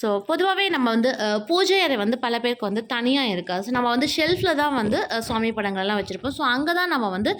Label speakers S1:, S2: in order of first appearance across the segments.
S1: So பொதுவாகவே நம்ம வந்து பூஜை அறை வந்து பல பேருக்கு வந்து தனியாக இருக்காது. ஸோ நம்ம வந்து ஷெல்ஃபில் தான் வந்து சுவாமி படங்கள்லாம் வச்சுருப்போம். ஸோ அங்கே தான் நம்ம வந்து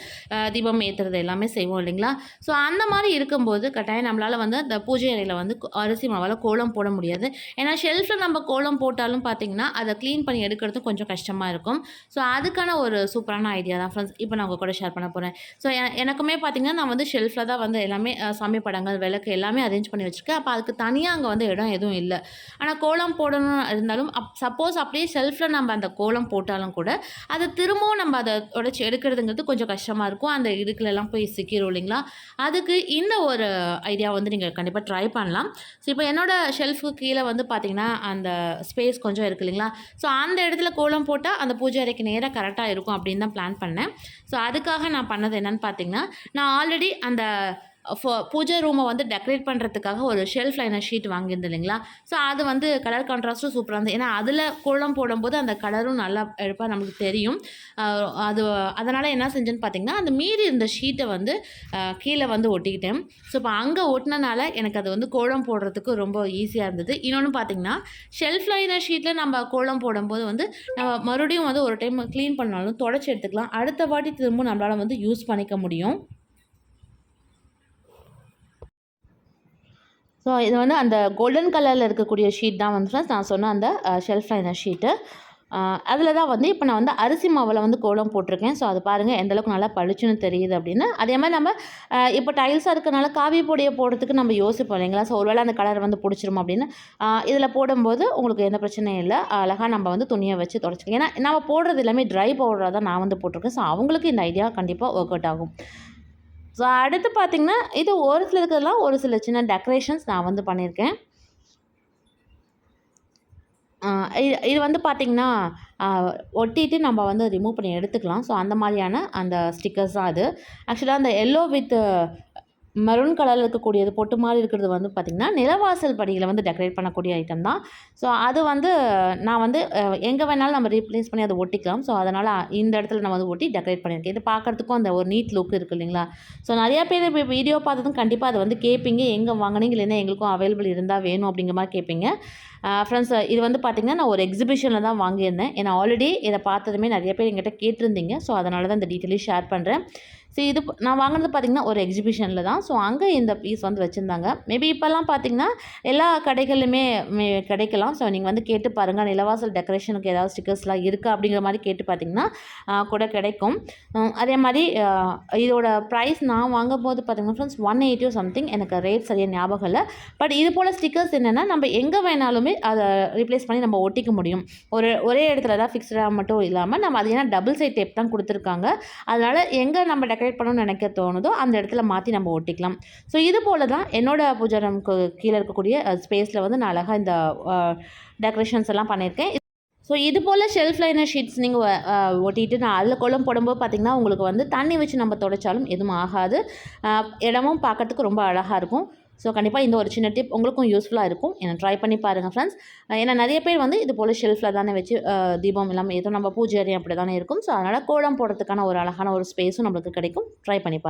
S1: தீபம் ஏற்றுறது எல்லாமே செய்வோம் இல்லைங்களா? ஸோ அந்த மாதிரி இருக்கும்போது கட்டாயம் நம்மளால் வந்து அந்த பூஜை அறையில் வந்து அரிசி மாவால் கோலம் போட முடியாது. ஏன்னா ஷெல்ஃபில் நம்ம கோலம் போட்டாலும் பார்த்தீங்கன்னா அதை க்ளீன் பண்ணி எடுக்கிறது கொஞ்சம் கஷ்டமாக இருக்கும். ஸோ அதுக்கான ஒரு சூப்பரான ஐடியா தான். ஃப்ரெண்ட்ஸ் இப்போ நான் உங்கள் கூட ஷேர் பண்ண போகிறேன் ஸோ எனக்குமே பார்த்தீங்கன்னா நான் வந்து ஷெல்ஃபில் தான் வந்து எல்லாமே சாமி படங்கள் விளக்கு எல்லாமே அரேஞ்ச் பண்ணி வச்சுருக்கேன். அப்போ அதுக்கு தனியாக அங்கே வந்து இடம் எதுவும் இல்லை. ஆனால் கோலம் போடணும் இருந்தாலும் அப் சப்போஸ் அப்படியே ஷெல்ஃபில் நம்ம அந்த கோலம் போட்டாலும் கூட அதை திரும்பவும் நம்ம அதை உடச்சி எடுக்கிறதுங்கிறது கொஞ்சம் கஷ்டமாக இருக்கும். அந்த இதுக்குலலாம் போய் சிக்கிரும் இல்லைங்களா? அதுக்கு இந்த ஒரு ஐடியா வந்து நீங்கள் கண்டிப்பாக ட்ரை பண்ணலாம். ஸோ இப்போ என்னோடய ஷெல்ஃபுக்கு கீழே வந்து பார்த்தீங்கன்னா அந்த ஸ்பேஸ் கொஞ்சம் இருக்கு இல்லைங்களா? ஸோ அந்த இடத்துல கோலம் போட்டால் அந்த பூஜை அறைக்கு நேராக கரெக்டாக இருக்கும் அப்படின்னு தான் பிளான் பண்ணேன். ஸோ அதுக்காக நான் பண்ணது என்னன்னு பார்த்தீங்கன்னா நான் ஆல்ரெடி அந்த பூஜை ரூமை வந்து டெக்கரேட் பண்ணுறதுக்காக ஒரு ஷெல்ஃப் லைனர் ஷீட் வாங்கியிருந்தேன் இல்லைங்களா? ஸோ அது வந்து கலர் கான்ட்ராஸ்ட்டும் சூப்பராக இருந்தது. ஏன்னா அதில் கோலம் போடும்போது அந்த கலரும் நல்லா எடுப்பாக நமக்கு தெரியும். அது அதனால் என்ன செஞ்சேன்னு பார்த்தீங்கன்னா அந்த மீறி இருந்த ஷீட்டை வந்து கீழே வந்து ஒட்டிக்கிட்டேன். ஸோ இப்போ அங்கே ஒட்டினனால எனக்கு அது வந்து கோலம் போடுறதுக்கு ரொம்ப ஈஸியாக இருந்தது. இன்னொன்று பார்த்தீங்கன்னா ஷெல்ஃப் லைனர் ஷீட்டில் நம்ம கோலம் போடும்போது வந்து நம்ம மறுபடியும் வந்து ஒரு டைம் க்ளீன் பண்ணாலும் தொடச்சி எடுத்துக்கலாம். அடுத்த வாட்டி திரும்ப நம்மளால் வந்து யூஸ் பண்ணிக்க முடியும். ஸோ இது வந்து அந்த கோல்டன் கலரில் இருக்கக்கூடிய ஷீட் தான் வந்து நான் சொன்ன அந்த ஷெல்ஃப் லைனர் ஷீட்டு அதில் தான் வந்து இப்போ நான் வந்து அரிசி மாவில் வந்து கோலம் போட்டிருக்கேன். ஸோ அது பாருங்கள் எந்த அளவுக்கு நல்லா பளிச்சுன்னு தெரியுது அப்படின்னு. அதே மாதிரி நம்ம இப்போ டைல்ஸாக இருக்கனால காவி பொடியை போடுறதுக்கு நம்ம யோசிப்போம் இல்லைங்களா? ஸோ ஒருவேளை அந்த கலர் வந்து பிடிச்சிரும் அப்படின்னு. இதில் போடும்போது உங்களுக்கு எந்த பிரச்சனையும் இல்லை. அழகாக நம்ம வந்து துணியை வச்சு தொடச்சிக்கலாம். ஏன்னா நம்ம போடுறது எல்லாமே ட்ரை பவுடராக தான் நான் வந்து போட்டிருக்கேன். ஸோ அவங்களுக்கு இந்த ஐடியா கண்டிப்பாக ஒர்க் அவுட் ஆகும். ஸோ அடுத்து பார்த்திங்கன்னா இது ஒரு சில இருக்கிறதுலாம் ஒரு சில சின்ன டெக்கரேஷன்ஸ் நான் வந்து பண்ணியிருக்கேன். இது இது வந்து பார்த்திங்கன்னா ஒட்டிட்டு நம்ம வந்து ரிமூவ் பண்ணி எடுத்துக்கலாம். ஸோ அந்த மாதிரியான அந்த ஸ்டிக்கர்ஸ் தான் அது. ஆக்சுவலாக அந்த எல்லோ வித் மெரூன் கலரில் இருக்கக்கூடியது பொட்டு மாதிரி இருக்கிறது வந்து பார்த்திங்கன்னா நிலவாசல் படியில் வந்து டெக்கரேட் பண்ணக்கூடிய ஐட்டம் தான். ஸோ அது வந்து நான் வந்து எங்கே வேணாலும் நம்ம ரீப்ளேஸ் பண்ணி அதை ஒட்டிக்கலாம். ஸோ அதனால் இந்த இடத்துல நான் வந்து ஒட்டி டெக்கரேட் பண்ணியிருக்கேன். இது பார்க்குறதுக்கும் அந்த ஒரு நீட் லுக் இருக்குது இல்லைங்களா? ஸோ நிறையா பேர் இப்போ வீடியோ பார்த்ததும் கண்டிப்பாக அதை வந்து கேட்பீங்க. எங்கே வாங்கினீங்க இல்லைன்னா எங்களுக்கும் அவைலபிள் இருந்தால் வேணும் அப்படிங்கிற மாதிரி கேட்பீங்க. ஃப்ரெண்ட்ஸ் இது வந்து பார்த்திங்கன்னா நான் ஒரு எக்ஸிபிஷனில் தான் வாங்கியிருந்தேன். ஏன்னா ஆல்ரெடி இதை பார்த்ததுமே நிறைய பேர் எங்கிட்ட கேட்டிருந்தீங்க. ஸோ அதனால தான் இந்த டீட்டெயிலையும் ஷேர் பண்ணுறேன் ஸோ இது நான் வாங்கினது பார்த்திங்கன்னா ஒரு எக்ஸிபிஷனில் தான். ஸோ அங்கே இந்த பீஸ் வந்து வச்சுருந்தாங்க. மேபி இப்போல்லாம் பார்த்திங்கன்னா எல்லா கடைகளுமே மே கிடைக்கலாம். ஸோ நீங்கள் வந்து கேட்டு பாருங்கள் நிலவாசல் டெக்கரேஷனுக்கு ஏதாவது ஸ்டிக்கர்ஸ்லாம் இருக்கா அப்படிங்கிற மாதிரி கேட்டு பார்த்தீங்கன்னா கூட கிடைக்கும். அதே மாதிரி இதோட ப்ரைஸ் நான் வாங்கும்போது பார்த்தீங்கன்னா ஃப்ரெண்ட்ஸ் ஒன் எயிட்டியோ சம்திங் எனக்கு ரேட் சரியாக ஞாபகம் இல்லை. பட் இது போல் ஸ்டிக்கர்ஸ் என்னென்னா நம்ம எங்கே வேணாலுமே அதை ரீப்ளேஸ் பண்ணி நம்ம ஒட்டிக்க முடியும். ஒரு ஒரே இடத்துல தான் ஃபிக்ஸ்டாக மட்டும் இல்லாமல் நம்ம அது ஏன்னா டபுள் சைட் டேப் தான் கொடுத்துருக்காங்க. அதனால் எங்கே நம்ம டெக்கரேட் பண்ணணும்னு நினைக்க தோணுதோ அந்த இடத்துல மாற்றி நம்ம ஒட்டிக்கலாம். ஸோ இது போல் தான் என்னோட பூஜை ரூமுக்கு கீழே இருக்கக்கூடிய ஸ்பேஸில் வந்து நான் அழகாக இந்த டெக்கரேஷன்ஸ் எல்லாம் பண்ணியிருக்கேன் ஸோ இது போல் ஷெல்ஃப் லைனர் ஷீட்ஸ் நீங்கள் ஒட்டிட்டு நான் அதில் குளம் போடும்போது பார்த்திங்கன்னா உங்களுக்கு வந்து தண்ணி வச்சு நம்ம துடைச்சாலும் எதுவும் ஆகாது. இடமும் பார்க்கறதுக்கு ரொம்ப அழகாக இருக்கும். ஸோ கண்டிப்பாக இந்த ஒரு சின்ன டிப் உங்களுக்கும் யூஸ்ஃபுல்லாக இருக்கும். என்ன ட்ரை பண்ணி பாருங்கள் ஃப்ரெண்ட்ஸ் ஏன்னா நிறைய பேர் வந்து இது போல் ஷெல்ஃபில் தானே வச்சு தீபம் இல்லாமல் ஏதோ நம்ம பூஜை அறை அப்படி தானே இருக்கும். ஸோ அதனால் கோலம் போடுறதுக்கான ஒரு அழகான ஒரு ஸ்பேஸும் நம்மளுக்கு கிடைக்கும். ட்ரை பண்ணி பாருங்கள்